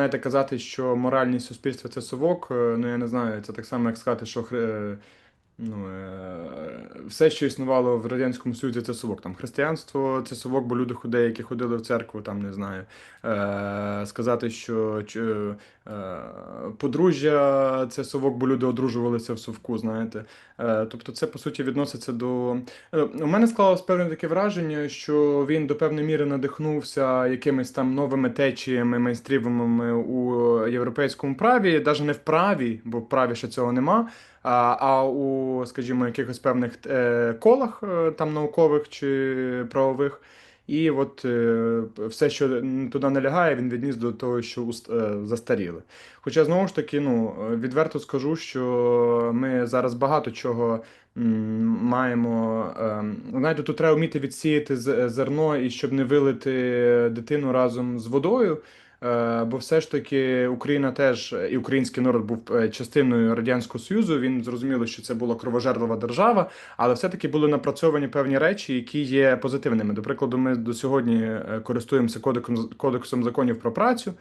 Знаєте, казати, що моральність суспільства це совок, е, ну я не знаю, це так само, як сказати, що хри- ну, е, все, що існувало в Радянському Союзі, це совок. Там християнство це совок, бо люди які ходили в церкву, там не знаю. Е, сказати, що е, подружжя це совок, бо люди одружувалися в совку, знаєте. Тобто, це по суті відноситься до. У мене склалось певне таке враження, що він до певної міри надихнувся якимись там новими течіями мейнстрімовими у європейському праві, навіть не в праві, бо в праві ще цього нема. А, а у, скажімо, якихось певних е, колах е, там наукових чи правових. І от е, все, що туди не лягає, він відніс до того, що уст- застаріли. Хоча знову ж таки, ну відверто скажу, що ми зараз багато чого маємо. Знаєте, тут треба вміти відсіяти зерно і щоб не вилити дитину разом з водою. Е, Бо все ж таки Україна теж і український народ був е, частиною Радянського Союзу. Він зрозуміло, що це була кровожерлива держава, але все-таки були напрацьовані певні речі, які є позитивними. До прикладу, ми до сьогодні е, користуємося кодексом кодексом законів про працю.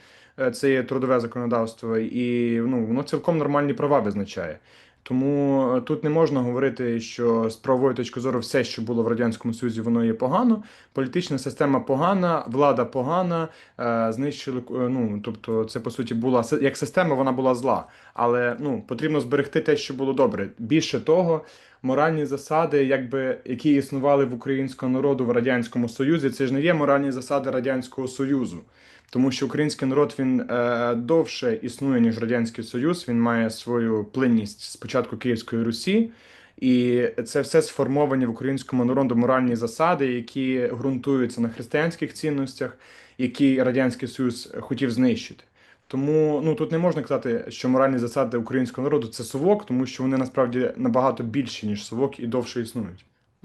Це є трудове законодавство, і ну воно цілком нормальні права визначає. Тому е, тут не можна говорити, що з правової точки зору все, що було в радянському союзі, воно є погано. Політична система погана, влада погана, е, знищили. е, Ну тобто, це по суті була як система, вона була зла. Але ну потрібно зберегти те, що було добре. Більше того, моральні засади, якби які існували в українського народу в радянському союзі, це ж не є моральні засади радянського союзу. Тому що український народ він е, довше існує ніж радянський союз. Він має свою плинність з початку Київської Русі, і це все сформовані в українському народу моральні засади, які ґрунтуються на християнських цінностях, які радянський союз хотів знищити. Тому ну тут не можна казати, що моральні засади українського народу це совок, тому що вони насправді набагато більші ніж совок і довше існують.